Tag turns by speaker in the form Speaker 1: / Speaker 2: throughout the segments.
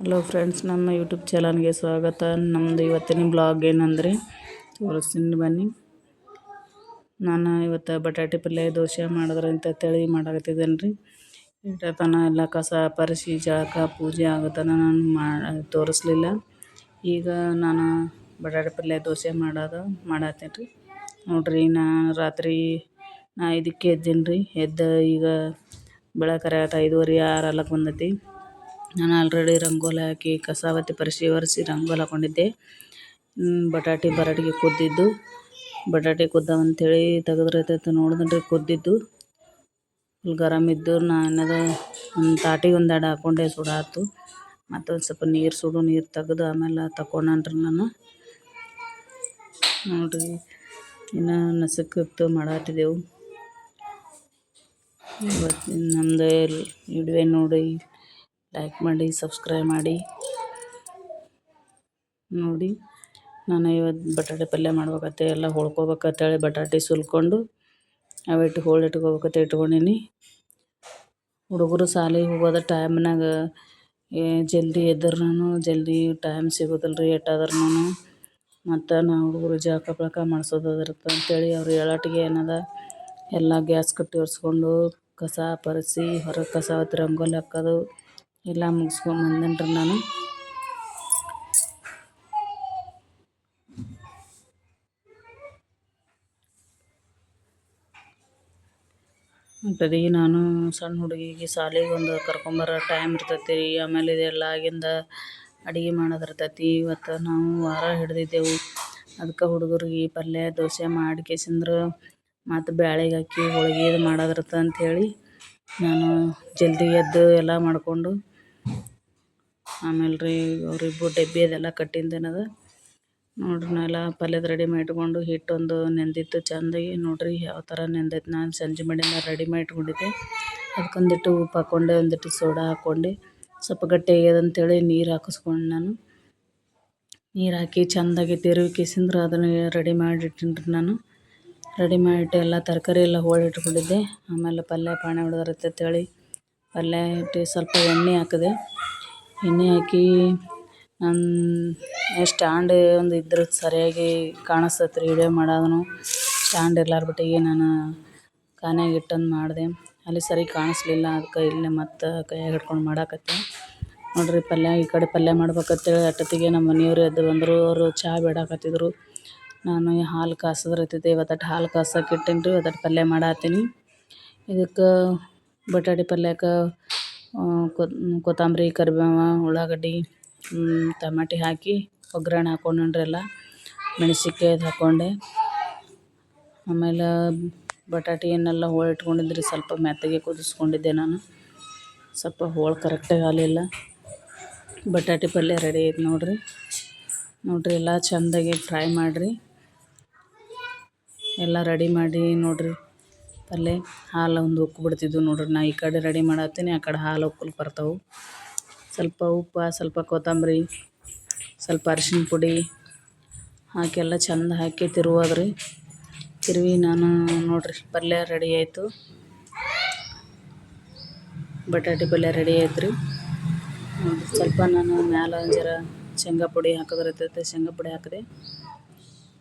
Speaker 1: Hello friends ನಮ್ಮ YouTube ಚಾನಲ್ಗೆ ಸ್ವಾಗತ. ನಮ್ಮದು ಇವತ್ತಿನ ಬ್ಲಾಗ್ ಏನಂದರೆ, ತೋರಿಸ್ತೀನಿ ಬನ್ನಿ. ನಾನು ಇವತ್ತು ಬಟಾಟೆ ಪಲ್ಯ, ದೋಸೆ ಮಾಡಿದ್ರೆ ಅಂತ ತಳಿ ಮಾಡಕತ್ತಿದ್ದೇನೆ ರೀ ಇಟ್ಟತನ ಎಲ್ಲ ಕಸ ಪರಿಸಿ, ಜಳಕ, ಪೂಜೆ ಆಗತನ ನಾನು ಮಾ, ತೋರಿಸ್ಲಿಲ್ಲ. ಈಗ ನಾನು ಬಟಾಟೆ ಪಲ್ಯ, ದೋಸೆ ಮಾಡೋದು ಮಾಡತ್ತೀನಿ ರೀ ನೋಡಿರಿ, ನಾ ರಾತ್ರಿ ನಾ ಇದಕ್ಕೆ ಎದ್ದೀನಿ ರೀ ಎದ್ದು ಈಗ ಬೆಳಕರೆ ಆಯ್ತು, ಐದುವರೆ ಆರಲ್ಲಕ್ಕೆ ಬಂದೈತಿ. ನಾನು ಆಲ್ರೆಡಿ ರಂಗೋಲಿ ಹಾಕಿ ಕಸಾವತ್ತಿ ಪರಿಸಿ ಒರೆಸಿ ರಂಗೋಲಿ ಹಾಕೊಂಡಿದ್ದೆ. ಬಟಾಟೆ ಬರಡಿಗೆ ಕುದ್ದಿದ್ದು. ಬಟಾಟೆ ಕುದ್ದಾವ ಅಂಥೇಳಿ ತೆಗೆದ್ರೈತೈತೆ ನೋಡಿದ್ರೆ ಕುದ್ದಿದ್ದು. ಫುಲ್ ಗರಮ್ ಇದ್ದು ನಾನು ಒಂದು ತಾಟಿಗೆ ಒಂದು ಎರಡು ಹಾಕೊಂಡೆ ಸುಡಾತು ಮತ್ತೊಂದು ಸ್ವಲ್ಪ ನೀರು ಸುಡು, ನೀರು ತೆಗೆದು ಆಮೇಲೆ ತಗೊಂಡ್ರಿ ನಾನು. ನೋಡಿರಿ, ಇನ್ನು ನಸಕ್ಕಿತ್ತು ಮಾಡಾತಿದ್ದೆವು. ಇವತ್ತು ನಮ್ಮದು ವಿಡಿಯೋ ನೋಡಿ. ಲೈಕ್ ಮಾಡಿ ಸಬ್ಸ್ಕ್ರೈಬ್ ಮಾಡಿ. ನೋಡಿ, ನಾನು ಇವತ್ತು ಬಟಾಟೆ ಪಲ್ಯ ಮಾಡ್ಬೇಕತ್ತೆ ಎಲ್ಲ ಹೊಳ್ಕೊಬೇಕಂತೇಳಿ ಬಟಾಟೆ ಸುಲ್ಕೊಂಡು ಅವಿಟ್ಟು ಹೋಳು ಇಟ್ಕೋಬೇಕತ್ತೆ ಇಟ್ಕೊಂಡೀನಿ. ಹುಡುಗರು ಶಾಲೆಗೆ ಹೋಗೋದ ಟೈಮ್ನಾಗ ಜಲ್ದಿ ಎದ್ರೆ ನಾನು ಜಲ್ದಿ ಟೈಮ್ ಸಿಗೋದಿಲ್ಲ ರೀ ಎಷ್ಟಾದ್ರೂ ಮತ್ತು ನಾ ಹುಡುಗರು ಜಳಕ ಪಳಕ ಮಾಡ್ಸೋದು ಇರುತ್ತೆ ಅಂತೇಳಿ ಅವ್ರು ಹೇಳಾಟಿಗೆ ಏನದ, ಎಲ್ಲ ಗ್ಯಾಸ್ ಕಟ್ಟಿ ಒರೆಸ್ಕೊಂಡು ಕಸ ಪರಿಸಿ, ಹೊರಗೆ ಕಸ ರಂಗೋಲಿ ಹಾಕೋದು. ಎಲ್ಲ ಮುಗಿಸ್ಕೊಂಡು ಬಂದೇನಿ ನಾನು. ಅಂತದಿ ನಾನು ಸಣ್ಣ ಹುಡುಗಿಗೆ ಶಾಲೆಗೆ ಒಂದು ಕರ್ಕೊಂಬರೋ ಟೈಮ್ ಇರ್ತೈತಿ ಆಮೇಲೆ ಇದೆಲ್ಲ ಆಗಿಂದ ಅಡುಗೆ ಮಾಡೋದಿರ್ತೈತಿ. ಇವತ್ತು ನಾವು ವಾರ ಹಿಡ್ದಿದ್ದೆವು. ಅದಕ್ಕೆ ಹುಡುಗರಿಗೆ ಪಲ್ಯ, ದೋಸೆ ಮಾಡಿ ಕೇಸಂದ್ರೆ ಮತ್ತು ಬ್ಯಾಳೆಗೆ ಹಾಕಿ ಹೋಳಿಗೆ ಅಂತ ಹೇಳಿ ನಾನು ಜಲ್ದಿ ಎದ್ದು ಎಲ್ಲ ಮಾಡಿಕೊಂಡು ಆಮೇಲೆ ರೀ ಅವ್ರಿಬ್ಬರು ಡಬ್ಬಿ ಅದೆಲ್ಲ ಕಟ್ಟಿಂದೇನದ. ನೋಡ್ರಿ ನಾ ಎಲ್ಲ ಪಲ್ಯದ ರೆಡಿ ಮಾಡಿ ಇಟ್ಕೊಂಡು ಹಿಟ್ಟೊಂದು ನೆಂದಿತ್ತು ಚೆಂದಾಗಿ ನೋಡ್ರಿ ಯಾವ ಥರ ನೆಂದೈತೆ ನಾನು ಸಂಜೆ ಮಾಡಿನ ರೆಡಿ ಮಾಡಿ ಇಟ್ಕೊಂಡಿದ್ದೆ. ಅದಕ್ಕೊಂದಿಟ್ಟು ಉಪ್ಪು ಹಾಕ್ಕೊಂಡೆ ಒಂದಿಟ್ಟು ಸೋಡಾ ಹಾಕ್ಕೊಂಡು ಸ್ವಲ್ಪ ಗಟ್ಟಿ ಆಗ್ಯದಂತೇಳಿ ನೀರು ಹಾಕಿಸ್ಕೊಂಡು ನಾನು. ನೀರು ಹಾಕಿ ಚೆಂದಾಗಿ ತಿರುವಿ ಕಿಸಿಂದ್ರೆ ಅದನ್ನು ರೆಡಿ ಮಾಡಿ ಇಟ್ಟಿನಿ ನಾನು. ರೆಡಿ ಮಾಡಿಟ್ಟು ಎಲ್ಲ ತರಕಾರಿ ಎಲ್ಲ ಹೋಳಿಟ್ಕೊಂಡಿದ್ದೆ ಆಮೇಲೆ ಪಲ್ಯ ಪಾಣೆ ಅಂತೇಳಿ ಪಲ್ಯ ಇಟ್ಟು ಸ್ವಲ್ಪ ಎಣ್ಣೆ ಹಾಕಿದೆ. ಎಣ್ಣೆ ಹಾಕಿ ಸ್ಟ್ಯಾಂಡ್ ಒಂದು ಇದ್ರೆ ಸರಿಯಾಗಿ ಕಾಣಿಸ್ತೈತೆ ರೀ ವಿಡಿಯೋ ಮಾಡೋದೂ ಸ್ಟ್ಯಾಂಡ್ ಇರ್ಲಾರ್ಬಿಟ್ಟಿಗೆ ನಾನು ಕಾನ್ಯಾಗ ಇಟ್ಟಂದು ಮಾಡಿದೆ. ಅಲ್ಲಿ ಸರಿ ಕಾಣಿಸ್ಲಿಲ್ಲ ಅದಕ್ಕೆ ಇಲ್ಲೇ ಮತ್ತೆ ಕೈಯಾಗ ಹಿಡ್ಕೊಂಡು ಮಾಡಾಕತ್ತೆ. ನೋಡಿರಿ ಪಲ್ಯ, ಈ ಕಡೆ ಪಲ್ಯ ಮಾಡ್ಬೇಕತ್ತೇಳಿ ಅಟ್ಟತ್ತಿಗೆ ನಮ್ಮ ಮನೆಯವರು ಎದ್ದು ಬಂದರು, ಅವರು ಚಹಾ ಬೇಡಾಕತ್ತಿದ್ರು. ನಾನು ಹಾಲು ಕಾಸದ್ರತ್ತಿದ್ದೆ ಇವತ್ತು ಹಾಲು ಕಾಸಕ್ಕೆ ಇಟ್ಟೀನಿ ರೀ ಇವತ್ತು ಪಲ್ಯ ಮಾಡತ್ತೀನಿ ಇದಕ್ಕೆ ಬಟಾಟೆ ಪಲ್ಯಕ್ಕೆ ಕೊತ್ತಂಬರಿ, ಕರಿಬೇವು, ಉಳ್ಳಾಗಡ್ಡಿ ಟಮಾಟಿ ಹಾಕಿ ಒಗ್ಗರಣೆ ಹಾಕ್ಕೊಂಡ್ರಿ ಎಲ್ಲ. ಮೆಣಸಿನ್ಕಾಯಿ ಹಾಕ್ಕೊಂಡೆ ಆಮೇಲೆ ಬಟಾಟಿಯನ್ನೆಲ್ಲ ಹೋಳು ಇಟ್ಕೊಂಡಿದ್ರಿ, ಸ್ವಲ್ಪ ಮೆತ್ತಗೆ ಕುದಿಸ್ಕೊಂಡಿದ್ದೆ ನಾನು. ಸ್ವಲ್ಪ ಹೋಳು ಕರೆಕ್ಟಾಗಿ ಆಗಲಿಲ್ಲ. ಬಟಾಟೆ ಪಲ್ಯ ರೆಡಿ ಐತೆ ನೋಡಿರಿ. ನೋಡಿರಿ, ಎಲ್ಲ ಚಂದಾಗಿ ಫ್ರೈ ಮಾಡಿರಿ. ಎಲ್ಲ ರೆಡಿ ಮಾಡಿ ನೋಡಿರಿ. ಪಲ್ಯ ಹಾಲು ಒಂದು ಉಕ್ಕು ಬಿಡ್ತಿದ್ವು ನೋಡ್ರಿ. ನಾ ಈ ಕಡೆ ರೆಡಿ ಮಾಡತ್ತೀನಿ, ಆ ಕಡೆ ಹಾಲು ಉಕ್ಕಲು ಬರ್ತಾವೆ. ಸ್ವಲ್ಪ ಉಪ್ಪು, ಸ್ವಲ್ಪ ಕೊತ್ತಂಬರಿ, ಸ್ವಲ್ಪ ಅರಿಶಿನ ಪುಡಿ ಹಾಕಿ ಎಲ್ಲ ಚೆಂದ ಹಾಕಿ ತಿರುವಾದ್ರಿ. ತಿರುವಿ ನಾನು ನೋಡ್ರಿ, ಪಲ್ಯ ರೆಡಿ ಆಯಿತು. ಬಟಾಟೆ ಪಲ್ಯ ರೆಡಿ ಆಯ್ತು ರೀ ಸ್ವಲ್ಪ ನಾನು ಮ್ಯಾಲೆ ಜರ ಶೇಂಗಾ ಪುಡಿ ಹಾಕೋದ್ರೈತೈತೆ ಶೇಂಗಾ ಪುಡಿ ಹಾಕಿದೆ.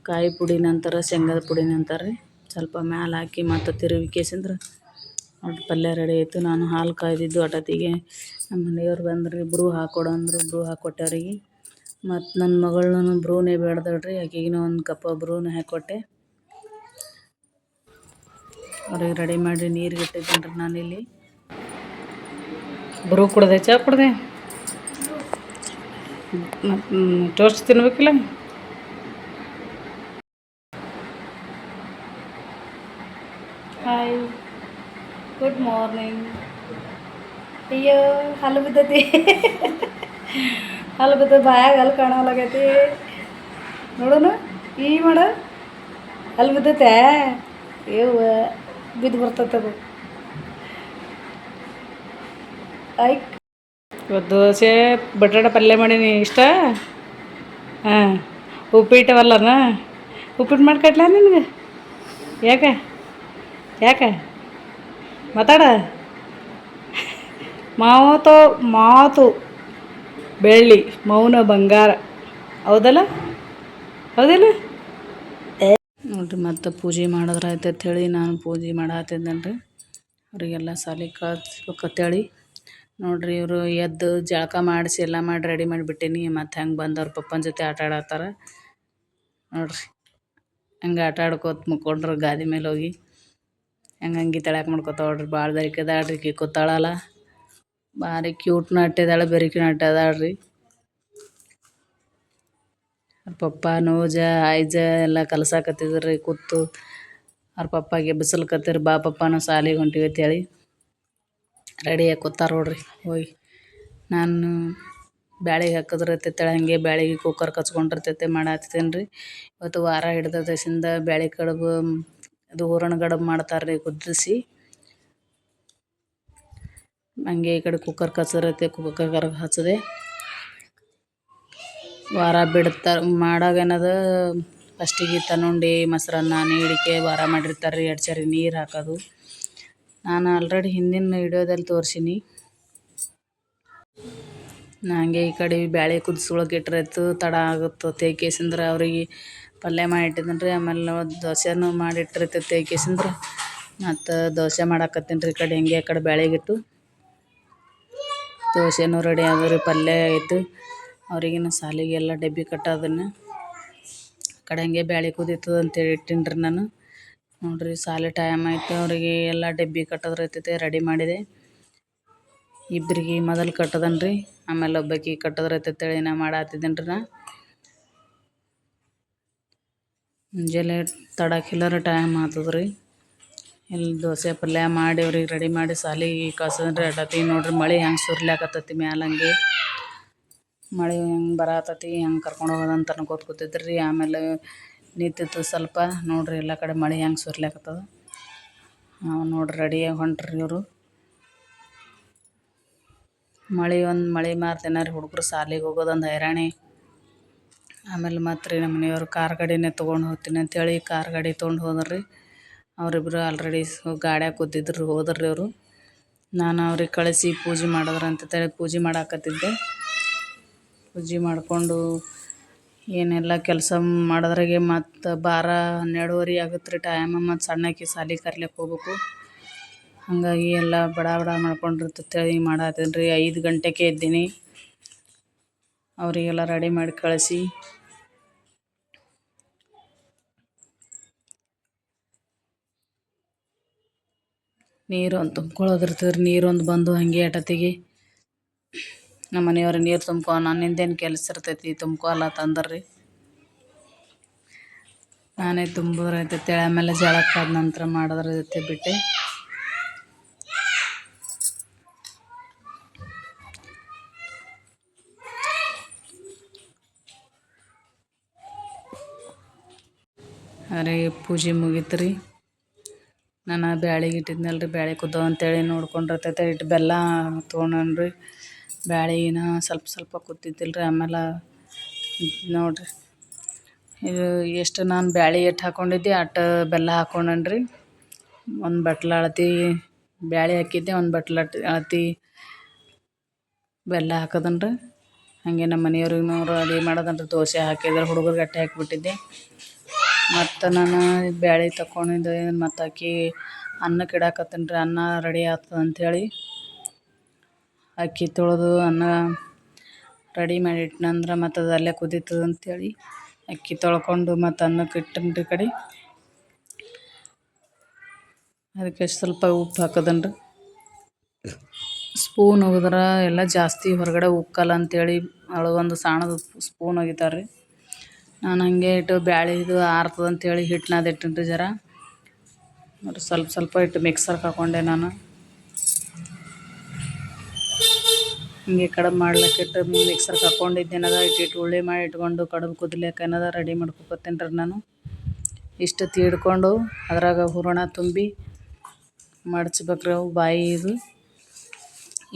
Speaker 1: ಕಾಯಿ ಪುಡಿ ನಂತರ ಶೇಂಗಾದ ಪುಡಿ ನಂತರ ರೀ ಸ್ವಲ್ಪ ಮ್ಯಾಲೆ ಹಾಕಿ ಮತ್ತು ತಿರುವಿ ಕೇಸಿಂದ್ರ ಪಲ್ಯ ರೆಡಿ ಆಯಿತು. ನಾನು ಹಾಲು ಕಾಯ್ದಿದ್ದು ಅಟತಿಗೆ ನಮ್ಮ ಮನೆಯವ್ರು ಬಂದ್ರು, ಬ್ರೂ ಹಾಕ್ಕೊಡು ಅಂದರು, ಬ್ರೂ ಹಾಕ್ಕೊಟ್ಟೆ ಅವ್ರಿಗೆ ಮತ್ತು ನನ್ನ ಮಗಳನ್ನೂ ಬ್ರೂನೇ ಬೇಡ್ದಳ್ರಿ, ಆಕೆಗಿನ ಒಂದು ಕಪ್ಪ ಬ್ರೂನೇ ಹಾಕ್ಕೊಟ್ಟೆ ಅವ್ರಿಗೆ ರೆಡಿ ಮಾಡಿ ನೀರು ಇಟ್ಟಿದ್ದೀನಿ ರೀ ನಾನಿಲ್ಲಿ. ಬ್ರೂ ಕುಡ್ದೆ, ಚಾ ಕುಡ್ದೆ? ಟೋಸ್ಟ್ ತಿನ್ಬೇಕಿಲ್ಲ? ಹಾಯ್ ಗುಡ್ ಮಾರ್ನಿಂಗ್ ಅಯ್ಯೋ ಹಲ್ಲು ಬಿದ್ದತಿ ಹಲ್ಲು ಬಿದ್ದ ಬಾಯಾಗ ಹಲ್ಲು ಕಾಣಲಾಗೈತಿ ನೋಡೋಣ ಈ ಮಾಡ ಹಲ್ಲು ಬಿದ್ದತೆ ಏವ ಬಿದ್ದು ಬರ್ತೈತೆ ಅದು. ಆಯ್ತು ಇವತ್ತು ದೋಸೆ, ಬಟಾಟ ಪಲ್ಯ ಮಾಡೀನಿ, ಇಷ್ಟ? ಹಾಂ. ಉಪ್ಪಿಟ್ಟವಲ್ಲನ ಉಪ್ಪಿಟ್ಟು ಮಾಡ್ಕೊಟ್ಲ ನಿನಗೆ? ಯಾಕೆ? ಯಾಕೆ? ಮಾತಾಡ. ಮಾತು ಮಾತು ಬೆಳ್ಳಿ, ಮೌನ ಬಂಗಾರ. ಹೌದಲ್ಲ? ಹೌದಿಲ್ಲ? ನೋಡಿರಿ, ಮತ್ತೆ ಪೂಜೆ ಮಾಡಿದ್ರೆ ಆಯ್ತು ಹೇಳಿ ನಾನು ಪೂಜೆ ಮಾಡತ್ತಿದ್ದೇನೆ ರೀ ಅವರಿಗೆಲ್ಲ ಸಾಲಿ ಕಳಿಸ್ಬೇಕಂತೇಳಿ ನೋಡ್ರಿ, ಇವರು ಎದ್ದು ಜಳಕ ಮಾಡಿಸಿ ಎಲ್ಲ ಮಾಡಿ ರೆಡಿ ಮಾಡಿಬಿಟ್ಟೀನಿ. ಮತ್ತು ಹೆಂಗೆ ಬಂದವ್ರ ಪಪ್ಪನ ಜೊತೆ ಆಟ ಆಡತ್ತಾರ ನೋಡ್ರಿ, ಹಂಗೆ ಆಟ ಆಡ್ಕೋತ ಮುಕ್ಕೊಂಡ್ರು ಗಾದಿ ಮೇಲೆ ಹೋಗಿ. ಹೆಂಗೆ ಅಂಗಿ ತಳ್ಯಾಕ ಮಾಡ್ಕೊತಾವ ನೋಡ್ರಿ. ಭಾಳ ದರಿಕೆ ಅದಾಳ್ರಿ ಈಕಿ ಕೂತಾಳಲ್ಲ. ಭಾರಿ ಕ್ಯೂಟ್ ನಟ್ಟಿದಾಳೆ ಬೆರಿಕೆ ನಟ್ಟ ಅದಾಳ್ರಿ. ಅವ್ರ ಪಪ್ಪ, ನೋಜ ಆಯ್ಜ ಎಲ್ಲ ಕಲಸಾಕತ್ತಿದ್ರಿ ಕೂತು. ಅವ್ರ ಪಪ್ಪಾಗೆ ಬಿಸಿಲ್ಕತ್ತಿರ ಬಾ ಪಪ್ಪ ನಾವು ಸಾಲಿಗೆ ಹೊಂಟಿವಿ ಅಂತೇಳಿ. ರೆಡಿಯಾಗಿ ಕೂತಾರ ನೋಡ್ರಿ. ಹೋಗಿ ನಾನು ಬ್ಯಾಳಿಗೆ ಹಾಕಿದ್ರತೈತೆ ಹಂಗೆ ಬ್ಯಾಳಿಗೆ ಕುಕ್ಕರ್ ಕಚ್ಕೊಂಡಿರ್ತೈತೆ ಮಾಡಾತ್ತಿದ್ದೇನೆ ರೀ ಇವತ್ತು ವಾರ ಹಿಡ್ದ ದಸಿಂದ ಬ್ಯಾಳಿ ಕಡುಬು ಅದು ಹೂರಣ ಗಡಬು ಮಾಡ್ತಾರೆ ರೀ ಕುದಿಸಿ ಹಂಗೆ ಈ ಕಡೆ ಕುಕ್ಕರ್ ಕಚ್ಚಿರತ್ತೆ ಕುಕ್ಕರ್ ಹಚ್ಚದೆ ವಾರ ಬಿಡ್ತಾರೆ ಮಾಡಾಗ ಏನದ ಫಸ್ಟಿಗೆ ತನ್ನುಂಡಿ ಮೊಸರನ್ನ ನೀಡಿಕೆ ವಾರ ಮಾಡಿರ್ತಾರೆ ರೀ ಎರಡು ಚರಿ ನೀರು ಹಾಕೋದು. ನಾನು ಆಲ್ರೆಡಿ ಹಿಂದಿನ ವಿಡಿಯೋದಲ್ಲಿ ತೋರ್ಸೀನಿ. ನಂಗೆ ಈ ಕಡೆ ಬ್ಯಾಳೆ ಕುದಿಸ್ಕೊಳಕ್ಕೆ ಇಟ್ಟಿರತ್ತು ತಡ ಆಗುತ್ತೆ ತೇಕೇಸಂದ್ರೆ ಅವ್ರಿಗೆ ಪಲ್ಯ ಮಾಡಿ ಇಟ್ಟಿದ್ದೀನಿ ರೀ ಆಮೇಲೆ ದೋಸೆನೂ ಮಾಡಿ ಇಟ್ಟಿರ್ತೈತೆ ತೇಕೇಸಂದ್ರೆ ಮತ್ತು ದೋಸೆ ಮಾಡಕತ್ತೀನಿ ರೀ ಈ ಕಡೆ, ಹೆಂಗೆ ಕಡೆ ಬೆಳಗಿಟ್ಟು ದೋಸೆನೂ ರೆಡಿ ಆದವು ರೀ ಪಲ್ಯ ಆಯಿತು ಅವರಿಗಿನ ಸಾಲಿಗೆಲ್ಲ ಡಬ್ಬಿ ಕಟ್ಟೋದನ್ನು ಕಡೆ ಹಂಗೆ ಬ್ಯಾಳಿ ಕುದೀತದ ಅಂತೇಳಿ ಇಟ್ಟಿನಿ ರೀ ನಾನು. ನೋಡಿರಿ, ಸಾಲಿ ಟೈಮ್ ಆಯಿತು, ಅವರಿಗೆ ಎಲ್ಲ ಡಬ್ಬಿ ಕಟ್ಟೋದ್ರೈತೈತೆ ರೆಡಿ ಮಾಡಿದೆ. ಇಬ್ಬರಿಗೆ ಮೊದಲು ಕಟ್ಟದನ್ ರೀ ಆಮೇಲೆ ಒಬ್ಬಾಕಿ ಕಟ್ಟೋದ್ರೈತೇಳಿ ನಾ ಮಾಡತ್ತಿದ್ದೀನಿ ರೀ ನಾ. ಮುಂಜಾನೆ ತಡಕಿಲ್ಲರ ಟೈಮ್ ಆತದ ರೀ ಇಲ್ಲಿ ದೋಸೆ ಪಲ್ಯ ಮಾಡಿ ಅವ್ರಿಗೆ ರೆಡಿ ಮಾಡಿ ಸಾಲಿಗೆ ಕಳ್ಸದ್ರೆ ಅಡ್ಡತಿ ನೋಡ್ರಿ ಮಳೆ ಹೆಂಗೆ ಸುರ್ಲಾಕತ್ತೈತಿ ಮ್ಯಾಲ ಹಂಗೆ. ಮಳೆ ಹೆಂಗೆ ಬರತೈತಿ, ಹೆಂಗೆ ಕರ್ಕೊಂಡು ಹೋಗೋದಂತ ಅನ್ಕೋತ ಕೂತಿದ್ರಿ ಆಮೇಲೆ ನಿಂತಿತ್ತು ಸ್ವಲ್ಪ, ನೋಡ್ರಿ ಎಲ್ಲ ಕಡೆ ಮಳೆ ಹೆಂಗೆ ಸುರ್ಲಾಕತ್ತದ ನಾವು ನೋಡ್ರಿ ರೆಡಿಯಾಗಿ ಹೊಂಟ್ರಿ ಇವರು. ಮಳೆ ಒಂದು ಮಳೆ ಮಾರ್ತೇನಾರಿ ರೀ ಹುಡುಗರು ಸಾಲಿಗೆ ಹೋಗೋದೊಂದು ಹೈರಾಣಿ. ಆಮೇಲೆ ಮತ್ತು ರೀ ನಮ್ಮ ಮನೆಯವ್ರು ಕಾರ್ ಗಾಡಿನೇ ತೊಗೊಂಡು ಹೋಗ್ತೀನಿ ಅಂತೇಳಿ ಕಾರ್ ಗಾಡಿ ತೊಗೊಂಡು ಹೋದ್ರಿ. ಅವರಿಬ್ರು ಆಲ್ರೆಡಿ ಗಾಡ್ಯಾಗ ಕೂತಿದ್ರು ರೀ ಅವರು. ನಾನು ಅವ್ರಿಗೆ ಕಳಿಸಿ ಪೂಜೆ ಮಾಡಿದ್ರು ಅಂತೇಳಿ ಪೂಜೆ ಮಾಡಾಕತ್ತಿದ್ದೆ. ಪೂಜೆ ಮಾಡಿಕೊಂಡು ಏನೆಲ್ಲ ಕೆಲಸ ಮಾಡಿದ್ರಾಗೆ ಮತ್ತು ಬಾರ ಹನ್ನೆರಡುವರೆ ಆಗುತ್ತೆ ರೀ ಟೈಮ್ ಮತ್ತು ಸಣ್ಣಕ್ಕೆ ಸಾಲಿ ಕರ್ಲಿಕ್ಕೆ ಹೋಗ್ಬೇಕು. ಹಾಗಾಗಿ ಎಲ್ಲ ಬಡ ಬಡ ಮಾಡ್ಕೊಂಡಿರ್ತೇಳಿ ಮಾಡತ್ತೀನಿ ರೀ. ಐದು ಗಂಟೆಗೆ ಎದ್ದೀನಿ. ಅವರಿಗೆಲ್ಲ ರೆಡಿ ಮಾಡಿ ಕಳಿಸಿ. ನೀರು ಒಂದು ತುಂಬ್ಕೊಳ್ಳೋದಿರ್ತದೆ ರೀ ನೀರೊಂದು ಬಂದು ಹಂಗೆ ಅಟತಿಗೆ ನಮ್ಮ ಮನೆಯವ್ರ ನೀರು ತುಂಬ್ಕೊ ನನ್ನಿಂದೇನು ಕೆಲಸ ಇರ್ತೈತಿ, ತುಂಬ್ಕೊ ಅಲ್ಲ ತಂದ್ರಿ ರೀ ನಾನೇ ತುಂಬಿದ್ರೆ ಆಯ್ತೈತೆ ಆಮೇಲೆ ಜಳಕ್ಕಾದ ನಂತರ ಮಾಡಿದ್ರೆ ಜೊತೆ ಬಿಟ್ಟೆ. ಅರೆ, ಪೂಜೆ ಮುಗೀತು ರೀ ನಾನು ಬ್ಯಾಳಿಗೆ ಇಟ್ಟಿದ್ನಲ್ಲ ರೀ ಬ್ಯಾಳೆ ಕುದ್ದು ಅಂತೇಳಿ ನೋಡ್ಕೊಂಡಿರ್ತೈತೆ. ಇಟ್ಟು ಬೆಲ್ಲ ತೊಗೊಂಡನ್ ರೀ ಬ್ಯಾಳಿನ ಸ್ವಲ್ಪ ಸ್ವಲ್ಪ ಕುದ್ದಿದ್ದಿಲ್ಲ ರೀ ಆಮೇಲೆ ನೋಡಿರಿ. ಇದು ಎಷ್ಟು ನಾನು ಬ್ಯಾಳೆ ಎಷ್ಟು ಹಾಕ್ಕೊಂಡಿದ್ದೆ ಅಷ್ಟು ಬೆಲ್ಲ ಹಾಕ್ಕೊಂಡೇನಿ ರೀ ಒಂದು ಬಟ್ಲ ಅಳತಿ ಬ್ಯಾಳೆ ಹಾಕಿದ್ದೆ, ಒಂದು ಬಟ್ಲ ಅಳತಿ ಬೆಲ್ಲ ಹಾಕೋದನ್ ರೀ ಹಾಗೆ ನಮ್ಮ ಮನೆಯವ್ರಿಗೂ ರೆಡಿ ಮಾಡೋದನ್ರಿ, ದೋಸೆ ಹಾಕಿದ್ರೆ ಹುಡುಗರಿಗೆ ಗಟ್ಟಿ ಹಾಕಿಬಿಟ್ಟಿದ್ದೆ. ಮತ್ತು ನಾನು ಬ್ಯಾಳೆ ತಕೊಂಡಿದ್ದೆ, ಮತ್ತು ಅಕ್ಕಿ ಅನ್ನಕ್ಕೆ ಇಡಾಕತ್ತೀನಿ ರೀ ಅನ್ನ ರೆಡಿ ಆಗ್ತದೆ ಅಂಥೇಳಿ ಅಕ್ಕಿ ತೊಳೆದು ಅನ್ನ ರೆಡಿ ಮಾಡಿ ಇಟ್ನಂದ್ರೆ ಮತ್ತು ಅದು ಅಲ್ಲೇ ಕುದೀತದೆ ಅಂಥೇಳಿ ಅಕ್ಕಿ ತೊಳ್ಕೊಂಡು ಮತ್ತು ಅನ್ನಕ್ಕೆ ರೀ ಕಡೆ. ಅದಕ್ಕೆ ಸ್ವಲ್ಪ ಉಪ್ಪು ಹಾಕದನ್ರಿ. ಸ್ಪೂನ್ ಒಗದ್ರೆ ಎಲ್ಲ ಜಾಸ್ತಿ ಹೊರಗಡೆ ಉಕ್ಕಲ್ಲ ಅಂಥೇಳಿ ಒಂದು ಸಣ್ಣದು ಸ್ಪೂನ್ ಒಗಿತಾರೆ ರೀ ನಾನು ಹಂಗೆ ಇಟ್ಟು ಬ್ಯಾಳೆ ಇದು ಆರ್ತದೆ ಅಂಥೇಳಿ ಹಿಟ್ಟು ನಾದಿಟ್ಟಿನಿ ರೀ ಜರ. ಮತ್ತು ಸ್ವಲ್ಪ ಸ್ವಲ್ಪ ಇಟ್ಟು ಮಿಕ್ಸರ್ಗೆ ಹಾಕೊಂಡೆ ನಾನು. ಹಿಂಗೆ ಕಡುಬು ಮಾಡ್ಲಿಕ್ಕೆ ಇಟ್ಟು ಮಿಕ್ಸರ್ಗೆ ಹಾಕ್ಕೊಂಡಿದ್ದೇನದ ಇಟ್ಟು ಉಳ್ಳಿ ಮಾಡಿ ಇಟ್ಕೊಂಡು ಕಡುಬು ಕುದಿಲಿಕ್ಕೆ ಏನದ ರೆಡಿ ಮಾಡ್ಕೊತೀನಿ ರೀ ನಾನು. ಇಷ್ಟು ತೀಡ್ಕೊಂಡು ಅದ್ರಾಗ ಹೂರಣ ತುಂಬಿ ಮಡಚ್ಬೇಕ್ರಿ ಅವು ಬಾಯಿ ಇದು.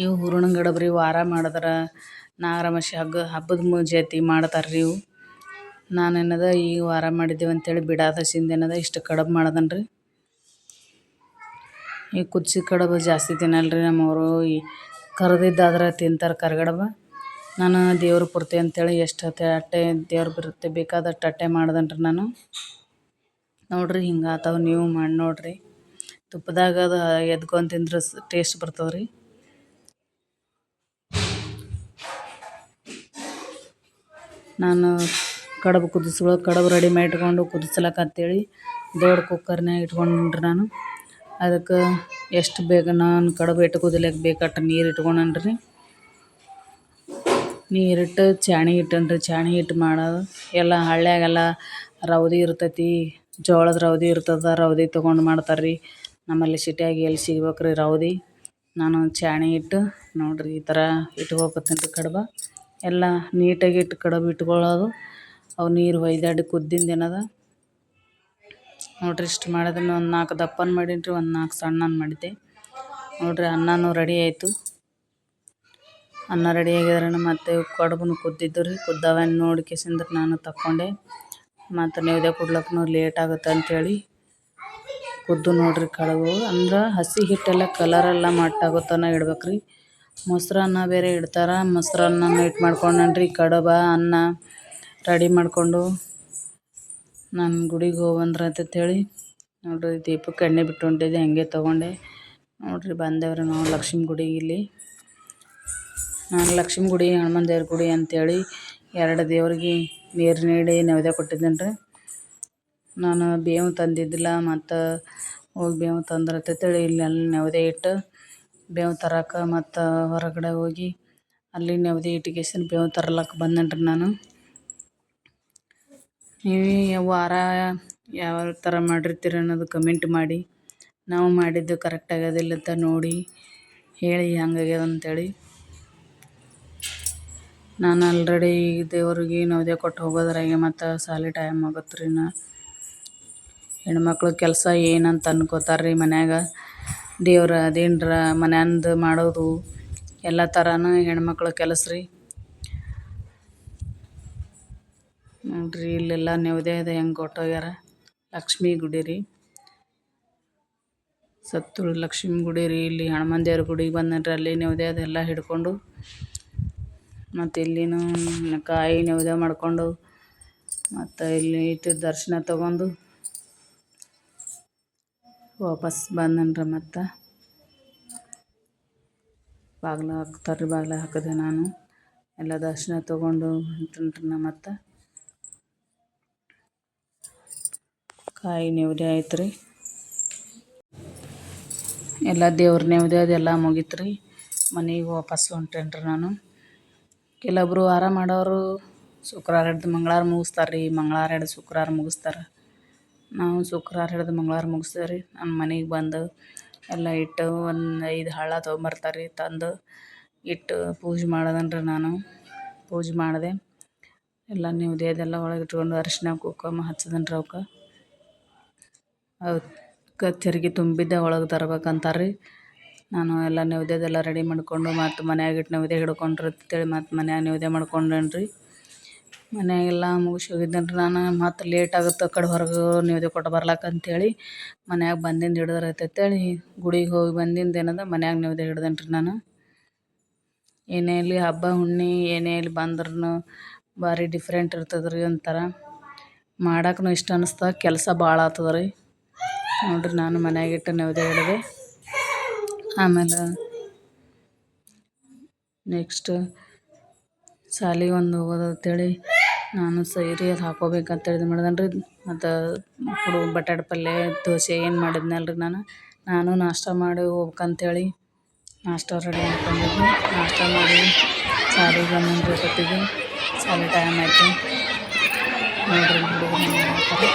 Speaker 1: ಇವು ಹೂರಣ ಗಡಬ್ರಿ ವಾರ ಮಾಡಿದ್ರೆ ನಾಗರಮಸಿ ಹಗ್ಗ ಹಬ್ಬದ ಮುಂಜಾತಿ ಮಾಡ್ತಾರೆ ರೀ ಇವು. ನಾನೇನದ ಈ ವಾರ ಮಾಡಿದ್ದೇವೆ ಅಂತೇಳಿ ಬಿಡಾದಸಿಂದ ಏನದ ಇಷ್ಟು ಕಡಬು ಮಾಡದನ್ ರೀ ಈ ಕುದಿಸಿ ಕಡಬು ಜಾಸ್ತಿ ತಿನ್ನಲ್ಲ ರೀ ನಮ್ಮವರು, ಈ ಕರೆದಿದ್ದಾದ್ರೆ ತಿಂತಾರೆ ಕರ್ಗಡಬ. ನಾನು ದೇವ್ರ ಪೂರ್ತಿ ಅಂತೇಳಿ ಎಷ್ಟು ಹತ್ತೆ ಅಟ್ಟೆ ದೇವ್ರ ಬರುತ್ತೆ ಬೇಕಾದಷ್ಟು ಅಟ್ಟೆ ಮಾಡ್ದನ್ರಿ ನಾನು. ನೋಡ್ರಿ ಹಿಂಗೆ ಆತಾವ ನೀವು ಮಾಡಿ ನೋಡ್ರಿ. ತುಪ್ಪದಾಗ ಅದು ಎದ್ಕೊಂಡು ತಿಂದ್ರೆ ಟೇಸ್ಟ್ ಬರ್ತದೆ ರೀ ನಾನು ಕಡುಬು ಕುದಿಸ್ಕೊಳ್ಳೋ ಕಡಬು ರೆಡಿ ಮಾಡಿ ಇಟ್ಕೊಂಡು ಕುದಿಸ್ಲಕ್ಕ ಅಂತೇಳಿ ದೊಡ್ಡ ಕುಕ್ಕರ್ನಾಗ ಇಟ್ಕೊಂಡ್ರಿ ನಾನು. ಅದಕ್ಕೆ ಎಷ್ಟು ಬೇಗ ನಾನು ಕಡುಬು ಇಟ್ಟು ಕುದಿಲಿಕ್ಕೆ ಬೇಕಟ್ಟು ನೀರು ಇಟ್ಕೊಂಡನ್ರಿ. ನೀರಿಟ್ಟು ಚಾಣಿ ಇಟ್ಟನ್ರಿ ಚಾಣಿ ಇಟ್ಟು ಮಾಡೋದು. ಎಲ್ಲ ಹಳ್ಳ್ಯಾಗೆಲ್ಲ ರೌದಿ ಇರ್ತೈತಿ, ಜೋಳದ ರೌದಿ ಇರ್ತದೆ, ರೌದಿ ತೊಗೊಂಡು ಮಾಡ್ತಾರ್ರಿ. ನಮ್ಮಲ್ಲಿ ಸಿಟಿಯಾಗಿ ಎಲ್ಲಿ ಸಿಗ್ಬೇಕ್ರಿ ರೌದಿ? ನಾನು ಚಾಣಿ ಇಟ್ಟು ನೋಡಿರಿ ಈ ಥರ ಇಟ್ಕೊಕತ್ತೀನಿ ರೀ ಕಡುಬು. ಎಲ್ಲ ನೀಟಾಗಿ ಇಟ್ಟು ಕಡುಬು ಇಟ್ಕೊಳ್ಳೋದು. ಅವು ನೀರು ಹೊಯ್ದಾಡಿ ಕುದ್ದಿಂದ ಏನದ? ನೋಡ್ರಿ ಇಷ್ಟು ಮಾಡಿದ್ರೆ ಒಂದು ನಾಲ್ಕು ದಪ್ಪನ ಮಾಡೀನಿ ಒಂದು ನಾಲ್ಕು ಸಣ್ಣನ ಮಾಡಿದ್ದೆ. ನೋಡ್ರಿ ಅನ್ನನೂ ರೆಡಿ ಆಯಿತು. ಅನ್ನ ರೆಡಿ ಆಗಿದ್ರೆ ಮತ್ತು ಕಡುಬುನು ಕುದ್ದಿದ್ದು ರೀ ಕುದ್ದಾವೇನು ನೋಡಿ ಕೇಸಿಂದ್ರೆ ನಾನು ತಕ್ಕೊಂಡೆ. ಮತ್ತು ನೈವೇದ್ಯ ಕೊಡ್ಲಕ್ಕೂ ಲೇಟ್ ಆಗುತ್ತೆ ಅಂಥೇಳಿ ಕುದ್ದು ನೋಡ್ರಿ ಕಡುಬು ಅಂದ್ರೆ ಹಸಿ ಹಿಟ್ಟೆಲ್ಲ ಕಲರೆಲ್ಲ ಮಟ್ಟಾಗುತ್ತನ ಇಡ್ಬೇಕು ರೀ ಮೊಸರನ್ನ ಬೇರೆ ಇಡ್ತಾರೆ, ಮೊಸರನ್ನ ಇಟ್ಟು ಮಾಡ್ಕೊಂಡನ್ರಿ ಕಡುಬು, ಅನ್ನ. ರೆಡಿ ಮಾಡಿಕೊಂಡು ನಾನು ಗುಡಿಗೆ ಹೋಗಂದ್ರೆ ಅಂತೇಳಿ ನೋಡ್ರಿ ದೀಪಕ್ಕೆ ಎಣ್ಣೆ ಬಿಟ್ಟು ಹೊಂಟಿದ್ದೆ, ಹಂಗೆ ತೊಗೊಂಡೆ. ನೋಡ್ರಿ ಬಂದೇವ್ರಿ ನಾವು ಲಕ್ಷ್ಮೀ ಗುಡಿಗೆ ಇಲ್ಲಿ. ನಾನು ಲಕ್ಷ್ಮೀ ಗುಡಿ, ಹನುಮಾನ್ ದೇವ್ರ ಗುಡಿ ಅಂತೇಳಿ ಎರಡು ದೇವ್ರಿಗೆ ನೀರು ನೀಡಿ ನೈವೇದ್ಯ ಕೊಟ್ಟಿದ್ದೇನೆ ರೀ ನಾನು ಬೇವು ತಂದಿದ್ದಿಲ್ಲ, ಮತ್ತು ಹೋಗಿ ಬೇವು ತಂದ್ರತ್ತೇಳಿ ಇಲ್ಲಿ ಅಲ್ಲಿ ನೈವೇದ್ಯ ಇಟ್ಟು ಬೇವು ತರಕ್ಕೆ ಮತ್ತು ಹೊರಗಡೆ ಹೋಗಿ ಅಲ್ಲಿ ನೈವೇದ್ಯ ಇಟ್ಟಿಗೆಸಿನ ಬೇವು ತರ್ಲಕ್ಕೆ ಬಂದೇನೆ ರೀ ನಾನು. ನೀವು ವಾರ ಯಾವ ಥರ ಮಾಡಿರ್ತೀರಿ ಅನ್ನೋದು ಕಮೆಂಟ್ ಮಾಡಿ. ನಾವು ಮಾಡಿದ್ದು ಕರೆಕ್ಟ್ ಆಗ್ಯದಿಲ್ಲ ಅಂತ ನೋಡಿ, ಹೇಳಿ ಹೆಂಗಾಗ್ಯದ ಅಂತೇಳಿ. ನಾನು ಆಲ್ರೆಡಿ ದೇವ್ರಿಗೆ ನವದೇ ಕೊಟ್ಟು ಹೋಗೋದ್ರಾಗೆ ಮತ್ತು ಸಾಲಿ ಟೈಮ್ ಆಗತ್ತೆ ರೀ ನಾ ಹೆಣ್ಮಕ್ಳು ಕೆಲಸ ಏನಂತ ಅನ್ಕೋತಾರೆ ರೀ ಮನ್ಯಾಗ. ದೇವ್ರ ಅದೇನ್ರ ಮನ್ಯಾಂದು ಮಾಡೋದು, ಎಲ್ಲ ಥರನೂ ಹೆಣ್ಮಕ್ಳು ಕೆಲಸ ರೀ. ನೋಡಿರಿ, ಇಲ್ಲೆಲ್ಲ ನವೋದಯದ ಹೆಂಗೆ ಕೊಟ್ಟೋಗ್ಯಾರ? ಲಕ್ಷ್ಮೀ ಗುಡಿ ರೀ. ಸತ್ತುಳು ಲಕ್ಷ್ಮೀ ಗುಡಿ ರೀ. ಇಲ್ಲಿ ಹನುಮಾನ್ ದೇವ್ರ ಗುಡಿಗೆ ಬಂದನ್ರಿ, ಅಲ್ಲಿ ನೈವೇದ್ಯ ಅದೆಲ್ಲ ಹಿಡ್ಕೊಂಡು. ಮತ್ತು ಇಲ್ಲಿನೂ ಕಾಯಿ ನೆವದೇ ಮಾಡಿಕೊಂಡು, ಮತ್ತು ಇಲ್ಲಿ ಇಟ್ಟು ದರ್ಶನ ತಗೊಂಡು ವಾಪಸ್ ಬಂದನ್ರಿ ಮತ್ತು. ಬಾಗ್ಲ ಹಾಕ್ತಾರೆ ಬಾಗ್ಲು ಹಾಕಿದೆ ನಾನು. ಎಲ್ಲ ದರ್ಶನ ತೊಗೊಂಡು ಹೊಂಟನ್ರಿ ನಾ ಮತ್ತು. ಕಾಯಿ ನೆವದೆ ಆಯ್ತು ರೀ ಎಲ್ಲ ದೇವ್ರ ನೆವದೆ ಅದೆಲ್ಲ ಮುಗೀತು ರೀ ಮನೆಗೆ ವಾಪಸ್ ಹೊಂಟೇನಿ ರೀ ನಾನು. ಕೆಲವೊಬ್ಬರು ವಾರ ಮಾಡೋರು ಶುಕ್ರವಾರ ಹಿಡ್ದು ಮಂಗಳವಾರ ಮುಗಿಸ್ತಾರೆ ರೀ ಮಂಗಳವಾರ ಹಿಡ್ದು ಶುಕ್ರವಾರ ಮುಗಿಸ್ತಾರೆ. ನಾವು ಶುಕ್ರವಾರ ಹಿಡ್ದು ಮಂಗಳವಾರ ಮುಗಿಸ್ತೇವೆ ರೀ ನಮ್ಮ ಮನೆಗೆ ಬಂದು ಎಲ್ಲ ಇಟ್ಟು ಒಂದು ಐದು ಹಳ್ಳ ತೊಗೊಂಬರ್ತಾರೆ ರೀ ತಂದು ಇಟ್ಟು ಪೂಜೆ ಮಾಡೋದನ್ ರೀ ನಾನು. ಪೂಜೆ ಮಾಡಿದೆ. ಎಲ್ಲ ನೀವು ದೇಹದೆಲ್ಲ ಒಳಗೆ ಇಟ್ಕೊಂಡು ಅರಿಶಿನ ಕುಂಕುಮ ಹಚ್ಚದನ್ರಿ ಅವಕ್ಕೆ ಅವಕ್ಕೆ ಚರ್ಗೆ ತುಂಬಿದ್ದೆ, ಒಳಗೆ ತರ್ಬೇಕಂತಾರೆ ರೀ ನಾನು ಎಲ್ಲ ನೈವೇದ್ಯದೆಲ್ಲ ರೆಡಿ ಮಾಡಿಕೊಂಡು ಮತ್ತು ಮನ್ಯಾಗ ಇಟ್ಟು ನೈವೇದ್ಯ ಹಿಡ್ಕೊಂಡ್ರಿ ಅಂತೇಳಿ ಮತ್ತು ಮನ್ಯಾಗ ನೈವೇದ್ಯ ಮಾಡ್ಕೊಂಡೇನಿ ರೀ ಮನ್ಯಾಗೆಲ್ಲ ಮುಗಿಸಿ ಹೋಗಿದ್ದೇನೆ ರೀ ನಾನು. ಮತ್ತು ಲೇಟ್ ಆಗುತ್ತೆ ಆ ಕಡೆ ಹೊರಗೆ ನೈವೇದ್ಯ ಕೊಟ್ಟು ಬರ್ಲಾಕ ಅಂತೇಳಿ ಮನ್ಯಾಗ ಬಂದಿಂದ ಹಿಡ್ದರ ಅಂತೇಳಿ ಗುಡಿಗೆ ಹೋಗಿ ಬಂದಿಂದ ಏನದ ಮನ್ಯಾಗ ನೈವೇದ್ಯ ಹಿಡ್ದೇನೆ ರೀ ನಾನು. ಏನೇ ಇಲ್ಲಿ ಹಬ್ಬ, ಹುಣ್ಣಿ ಏನೇ ಇಲ್ಲಿ ಬಂದ್ರೂ ಭಾರಿ ಡಿಫ್ರೆಂಟ್ ಇರ್ತದೆ ರೀ ಒಂಥರ. ಮಾಡಕ್ಕೂ ಇಷ್ಟ ಅನ್ನಿಸ್ತದೆ ಕೆಲಸ ಭಾಳ ಆಗ್ತದೆ ರೀ ನೋಡಿರಿ ನಾನು ಮನೆಯಾಗಿಟ್ಟು ನವದೆ ಹೇಳಿದೆ ಆಮೇಲೆ ನೆಕ್ಸ್ಟ್ ಶಾಲೆಗೆ ಒಂದು ಹೋಗೋದು ಅಂತೇಳಿ ನಾನು ಸೈರಿ ಅದು ಹಾಕೋಬೇಕಂತೇಳಿ ಇದು ಮಾಡ್ದೇನೆ ರೀ ಮತ್ತು ಹುಡುಗ ಬಟಾಟೆ ಪಲ್ಯ, ದೋಸೆ ಏನು ಮಾಡಿದ್ನಲ್ಲ ರೀ ನಾನು. ನಾನು ನಾಷ್ಟ ಮಾಡಿ ಹೋಗ್ಬೇಕಂತೇಳಿ ನಾಷ್ಟ ರೆಡಿ ಮಾಡ್ಕೊಂಡಿದ್ದೆ ನಾಷ್ಟ ಮಾಡಿ ಶಾಲೆಗೆ ಬಂದು ಕೊಟ್ಟಿದ್ವಿ ಶಾಲೆ ಟೈಮ್ ಆಯಿತು. ನೋಡಿರಿ ಹುಡುಗರು ಹೆಂಗೆ ಮಾಡ್ತಾರೆ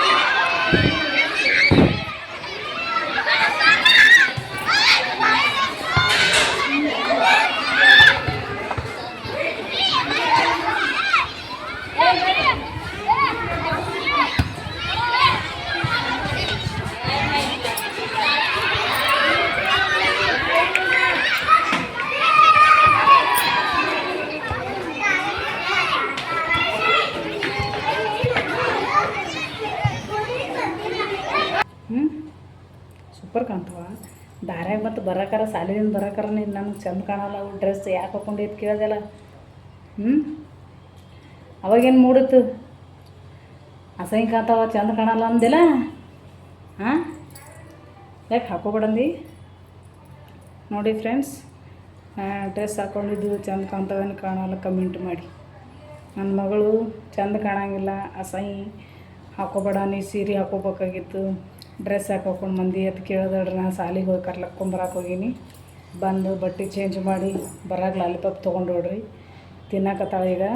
Speaker 1: ಹ್ಞೂ ಸೂಪರ್ ಕಾಣ್ತವ ನನಗೆ ಚಂದ ಕಾಣಲ್ಲ ಅವು ಡ್ರೆಸ್ ಯಾಕೆ ಹಾಕ್ಕೊಂಡಿದ್ದು ಕೇಳ್ದಲ್ಲ? ಹ್ಞೂ ಅವಾಗೇನು ಮೂಡಿತ್ತು? ಅಸಹ್ಯ ಕಾಂತಾವ ಚಂದ ಕಾಣಲ್ಲ ಅಂದಿಲ್ಲ? ಹಾಂ? ಯಾಕೆ ಹಾಕೋಬೇಡಂದು? ನೋಡಿ ಫ್ರೆಂಡ್ಸ್ ಡ್ರೆಸ್ ಹಾಕ್ಕೊಂಡಿದ್ದು ಚಂದ ಕಾಣ್ತಾವೇನು ಕಾಣಲ್ಲ ಕಮೆಂಟ್ ಮಾಡಿ. ನನ್ನ ಮಗಳು ಚಂದ ಕಾಣಂಗಿಲ್ಲ ಅಸಹ್ಯ. ಹಾಕೋಬೇಡ, ನೀ ಸೀರೆ ಹಾಕೋಬೇಕಾಗಿತ್ತು. ಡ್ರೆಸ್ ಹಾಕೊಂಡು ಮಂದಿ ಅದು ಕೇಳಿದಳ್ರಿ ನಾನು ಸಾಲಿಗೆ ಹೋಗಿ ಕರ್ಲಕ್ಕೊಂಬರಕ್ಕೆ ಹೋಗೀನಿ. ಬಂದು ಬಟ್ಟೆ ಚೇಂಜ್ ಮಾಡಿ ಬರಾಗ ಲಾಲಿಪಾಪ್ ತೊಗೊಂಡು ಹೋಡ್ರಿ ತಿನ್ನಕತ್ತಾಳ ಈಗ.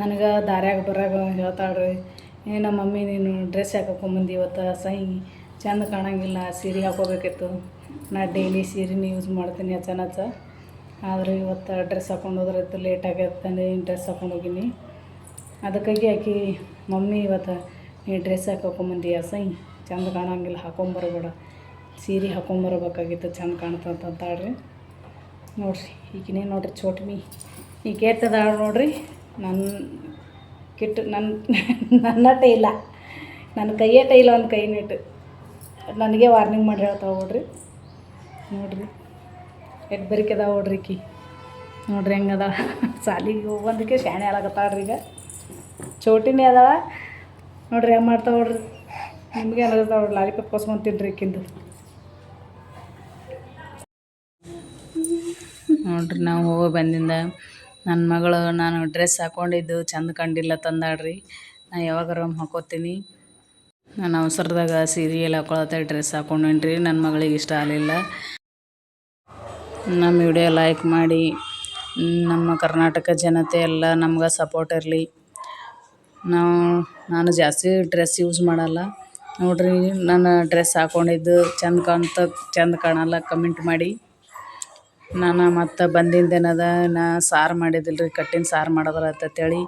Speaker 1: ನನಗೆ ದಾರ್ಯಾಗ ಬರಾಗ ಹೇಳ್ತಾಳ್ರಿ. ಏ ನಮ್ಮ ಮಮ್ಮಿ ನೀನು ಡ್ರೆಸ್ ಹಾಕೊಂಬಂದಿ ಇವತ್ತು ಸೈ ಚಂದ ಕಾಣಂಗಿಲ್ಲ, ಸೀರೆ ಹಾಕೋಬೇಕಿತ್ತು. ನಾ ಡೈಲಿ ಸೀರೆನೇ ಯೂಸ್ ಮಾಡ್ತೀನಿ ಅಚಾನಚ ಆದರೆ ಇವತ್ತು ಡ್ರೆಸ್ ಹಾಕೊಂಡು ಇತ್ತು ಲೇಟ್ ಆಗೈತೆ ಡ್ರೆಸ್ ಹಾಕೊಂಡು ಹೋಗೀನಿ. ಅದಕ್ಕಾಗಿ ಆಕಿ, ಮಮ್ಮಿ ಇವತ್ತು, ನೀ ಡ್ರೆಸ್ ಯಾಕೆ ಹಾಕೊಂಬಂದಿ ಅಸೈ ಚಂದ ಕಾಣಂಗಿಲ್ಲ ಹಾಕೊಂಬರಬೇಡ ಸೀರೆ ಹಾಕೊಂಬರ್ಬೇಕಾಗಿತ್ತು ಚಂದ ಕಾಣ್ತಂತ ಅಂತಾಳ್ರಿ ನೋಡ್ರಿ, ಈಗಿನೇ ನೋಡ್ರಿ ಚೋಟ್ಮಿ ಈಗ ಕೇಳ್ತದಾಳ ನೋಡಿರಿ ನನ್ನ ಕಿಟ್ಟು ನನ್ನ ನನ್ನ ಇಲ್ಲ. ನನ್ನ ಕೈಯೇ ಟೈಲ ಒಂದು ಕೈ ನೆಟ್ಟು ನನಗೆ ವಾರ್ನಿಂಗ್ ಮಾಡಿ ಹೇಳ್ತಾವೆ ನೋಡ್ರಿ. ನೋಡ್ರಿ ಎಡ್ ಬರಿಕೆ ಅದಾವ ನೋಡ್ರಿ ಈಕಿ. ನೋಡ್ರಿ ಹೆಂಗದ. ಸಾಲಿಗೆ ಹೋಗೋದಕ್ಕೆ ಶಾಣೆ ಆಲಾಗತ್ತಾಳ್ರಿ ಈಗ. ಚೋಟಿನೇ ಅದಾಳ. ನೋಡ್ರಿ ಹೆಂಗೆ ಮಾಡ್ತಾವ ನೋಡ್ರಿ. ನಿಮಗೆ ನೋಡ್ರಿ, ಲಾಲಿಪಾಪ್ ಕೊಸ್ಕೊಂತೀನಿ ತಿನ್ರಿ ಈಕಿಂದು. ನೋಡ್ರಿ ನಾವು ಹೋಗಿ ಬಂದಿಂದ. ನನ್ನ ಮಗಳು ನಾನು ಡ್ರೆಸ್ ಹಾಕೊಂಡಿದ್ದು ಚಂದ ಕಂಡಿಲ್ಲ ತಂದಾಳ್ರಿ. ನಾ ಯಾವಾಗಾರ ಹಾಕೋತೀನಿ. ನಾನು ಅವಸರದಾಗ ಸೀರಿಯಲ್ ಹಾಕೊಳತ್ತೆ ಡ್ರೆಸ್ ಹಾಕೊಂಡೇನ್ರಿ. ನನ್ನ ಮಗಳಿಗೆ ಇಷ್ಟ ಆಗಲಿಲ್ಲ. ನಮ್ಮ ವಿಡಿಯೋ ಲೈಕ್ ಮಾಡಿ. ನಮ್ಮ ಕರ್ನಾಟಕ ಜನತೆ ಎಲ್ಲ ನಮ್ಗೆ ಸಪೋರ್ಟ್ ಇರಲಿ. ನಾವು, ನಾನು ಜಾಸ್ತಿ ಡ್ರೆಸ್ ಯೂಸ್ ಮಾಡಲ್ಲ. ನೋಡ್ರಿ ನಾನು ಡ್ರೆಸ್ ಹಾಕೊಂಡಿದ್ದು ಚಂದ ಕಾಣ್ತ, ಚಂದ ಕಾಣಲ್ಲ. ಕಮೆಂಟ್ ಮಾಡಿ. ನಾನು ಮತ್ತು ಬಂದಿದ್ದು ಏನದ ನಾ ಸಾರು ಮಾಡಿದ್ದಿಲ್ಲ ರೀ ಕಟ್ಟಿನ ಸಾರು ಅಂತೇಳಿ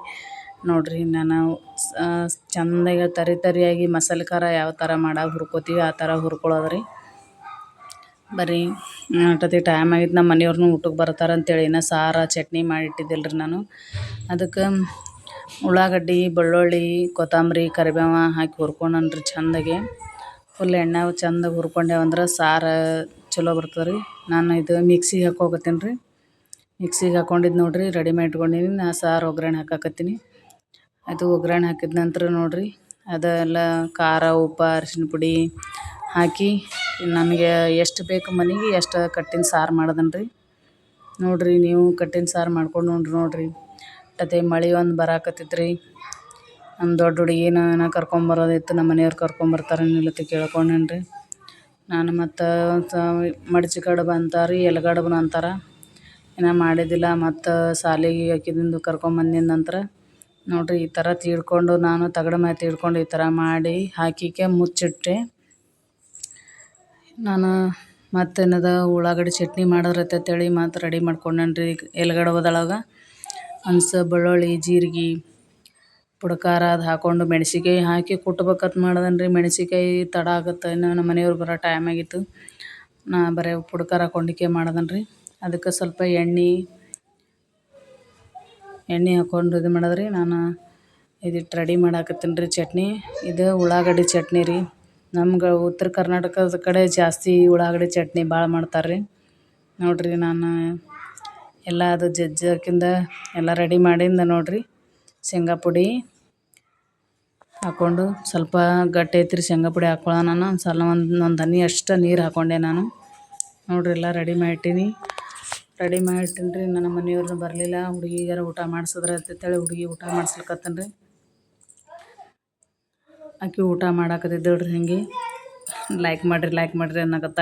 Speaker 1: ನೋಡಿರಿ ನಾನು ಚೆಂದಾಗಿ ತರಿ ತರಿಯಾಗಿ ಮಸಾಲೆ ಖಾರ ಯಾವ ಥರ ಮಾಡಾಗ ಹುರ್ಕೋತೀವಿ ಆ ಥರ ಹುರ್ಕೊಳ್ಳೋದು ರೀ ಬರೀ ಅಷ್ಟೊತ್ತಿಗೆ ಟೈಮ್ ಆಗಿತ್ತು ನಮ್ಮ ಮನೆಯವ್ರನ್ನೂ ಊಟಕ್ಕೆ ಬರ್ತಾರೆ ಅಂತೇಳಿ ಇನ್ನೂ ಸಾರು, ಚಟ್ನಿ ಮಾಡಿಟ್ಟಿದ್ದಿಲ್ಲ ರೀ ನಾನು. ಅದಕ್ಕೆ ಉಳ್ಳಾಗಡ್ಡಿ, ಬೆಳ್ಳುಳ್ಳಿ, ಕೊತ್ತಂಬರಿ, ಕರಿಬೇವು ಹಾಕಿ ಹುರ್ಕೊಂಡನ್ ರೀ ಚಂದಾಗಿ. ಫುಲ್ ಎಣ್ಣೆ ಚಂದಾಗಿ ಹುರ್ಕೊಂಡೇವಂದ್ರೆ ಸಾರು ಚಲೋ ಬರ್ತದೆ ರೀ. ನಾನು ಇದು ಮಿಕ್ಸಿಗೆ ಹಾಕೋಕತ್ತೀನಿ ರೀ. ಮಿಕ್ಸಿಗೆ ಹಾಕೊಂಡಿದ್ದು ನೋಡಿರಿ ರೆಡಿ ಮಾಡಿ ಇಟ್ಕೊಂಡೀನಿ. ನಾ ಸಾರು ಒಗ್ಗರಣೆ ಹಾಕಾಕತ್ತೀನಿ. ಅದು ಒಗ್ಗರಣೆ ಹಾಕಿದ ನಂತರ ನೋಡಿರಿ, ಅದೆಲ್ಲ ಖಾರ, ಉಪ್ಪು ಅರಿಶಿನ ಪುಡಿ ಹಾಕಿ ನನಗೆ ಎಷ್ಟು ಬೇಕು ಮನೆಗೆ ಎಷ್ಟು ಕಟ್ಟಿನ ಸಾರು ಮಾಡ್ದನ್ ರೀ. ನೋಡಿರಿ, ನೀವು ಕಟ್ಟಿನ ಸಾರು ಮಾಡ್ಕೊಂಡು ನೋಡ್ರಿ ನೋಡಿರಿ. ಅದೇ ಮಳೆ ಒಂದು ಬರಾಕತ್ತೈತೆ ರೀ. ನಮ್ಮ ದೊಡ್ಡ ಹುಡುಗಿನ ನಾ ಕರ್ಕೊಂಬರೋದಿತ್ತು ನಮ್ಮ ಮನೆಯವ್ರು ಕರ್ಕೊಂಬರ್ತಾರೆ ನಿಲ್ಲತ್ತೆ ಕೇಳ್ಕೊಂಡೇನಿ ರೀ ನಾನು ಮತ್ತು ಮಡ್ಚಿ ಕಡುಬು ಅಂತಾರೆ ರೀ ಎಲ್ಗಡ್ಬು ಅಂತಾರೆ. ಇನ್ನೂ ಮಾಡಿದ್ದಿಲ್ಲ, ಮತ್ತು ಶಾಲೆಗೆ ಆಕಿದಿಂದು ಕರ್ಕೊಂಬಂದಿದ್ದ ನಂತರ. ನೋಡಿರಿ, ಈ ಥರ ತೀಡ್ಕೊಂಡು ನಾನು ತಗಡು ಮ್ಯಾಲೆ ತೀಡ್ಕೊಂಡು ಈ ಥರ ಮಾಡಿ ಹಾಕಿಕೆ ಮುಚ್ಚಿಟ್ಟೆ. ನಾನು ಮತ್ತೇನದ ಉಳ್ಳಾಗಡ್ಡೆ ಚಟ್ನಿ ಮಾಡೋದ್ರೈತೆ ಅಂತೇಳಿ ಮತ್ತು ರೆಡಿ ಮಾಡ್ಕೊಂಡೇನ್ರಿ ಎಲೆಗಡುಬದೊಳಗೆ ಹಂಸ ಬೆಳ್ಳುಳ್ಳಿ, ಜೀರಿಗೆ ಪುಡ್ಕಾರ ಅದು ಹಾಕೊಂಡು ಮೆಣ್ಸಿನ್ಕಾಯಿ ಹಾಕಿ ಕುಟ್ಬೇಕಂತ ಮಾಡ್ದೆನ್ರಿ. ಮೆಣ್ಸಿನ್ಕಾಯಿ ತಡ ಆಗತ್ತೆ ಇನ್ನು ನಮ್ಮ ಮನೆಯವ್ರು ಬರೋ ಟೈಮ್ ಆಗಿತ್ತು. ನಾ ಬರೀ ಪುಡ್ಕಾರ ಹಾಕೊಂಡಿಕೆ ಮಾಡ್ದೆನ್ ರೀ ಅದಕ್ಕೆ ಸ್ವಲ್ಪ ಎಣ್ಣೆ ಎಣ್ಣೆ ಹಾಕ್ಕೊಂಡು ಇದು ಮಾಡೋದು ರೀ ನಾನು ಇದಿಟ್ಟು ರೆಡಿ ಮಾಡಾಕತ್ತೀನಿ ರೀ ಚಟ್ನಿ. ಇದು ಉಳ್ಳಾಗಡ್ಡಿ ಚಟ್ನಿ ರೀ. ನಮ್ಗೆ ಉತ್ತರ ಕರ್ನಾಟಕದ ಕಡೆ ಜಾಸ್ತಿ ಉಳ್ಳಾಗಡ್ಡಿ ಚಟ್ನಿ ಭಾಳ ಮಾಡ್ತಾರೆ ರೀ ನೋಡಿರಿ ನಾನು ಎಲ್ಲ ಅದು ಜಜ್ಜಾಕಿಂದ ಎಲ್ಲ ರೆಡಿ ಮಾಡಿಂದ ನೋಡಿರಿ. ಶೇಂಗಾ ಪುಡಿ ಹಾಕ್ಕೊಂಡು ಸ್ವಲ್ಪ ಗಟ್ಟಿ ಐತ್ರಿ ಶೇಂಗಾ ಪುಡಿ ನಾನು. ಒಂದು ಸಲ ಒಂದು ಒಂದು ಹನಿ ಅಷ್ಟು ನೀರು ಹಾಕ್ಕೊಂಡೆ ನಾನು. ನೋಡ್ರಿ ಎಲ್ಲ ರೆಡಿ ಮಾಡಿಟ್ಟೀನಿ ರೆಡಿ ಮಾಡಿಟ್ಟೀನಿ ರೀ ನನ್ನ ಮನೆಯವ್ರನ್ನ ಬರಲಿಲ್ಲ. ಹುಡುಗಿಗಾರ ಊಟ ಮಾಡಿಸಿದ್ರೆ ಅಂತೇಳಿ ಹುಡುಗಿ ಊಟ ಮಾಡಿಸ್ಲಿಕತ್ತೇನ್ ರೀ ಆಕೆ ಊಟ ಮಾಡಾಕತ್ತಿದ್ದಳು ರೀ ಹಾಗೆ. ಲೈಕ್ ಮಾಡಿರಿ ಲೈಕ್ ಮಾಡಿರಿ ಅನ್ನಕತ್ತ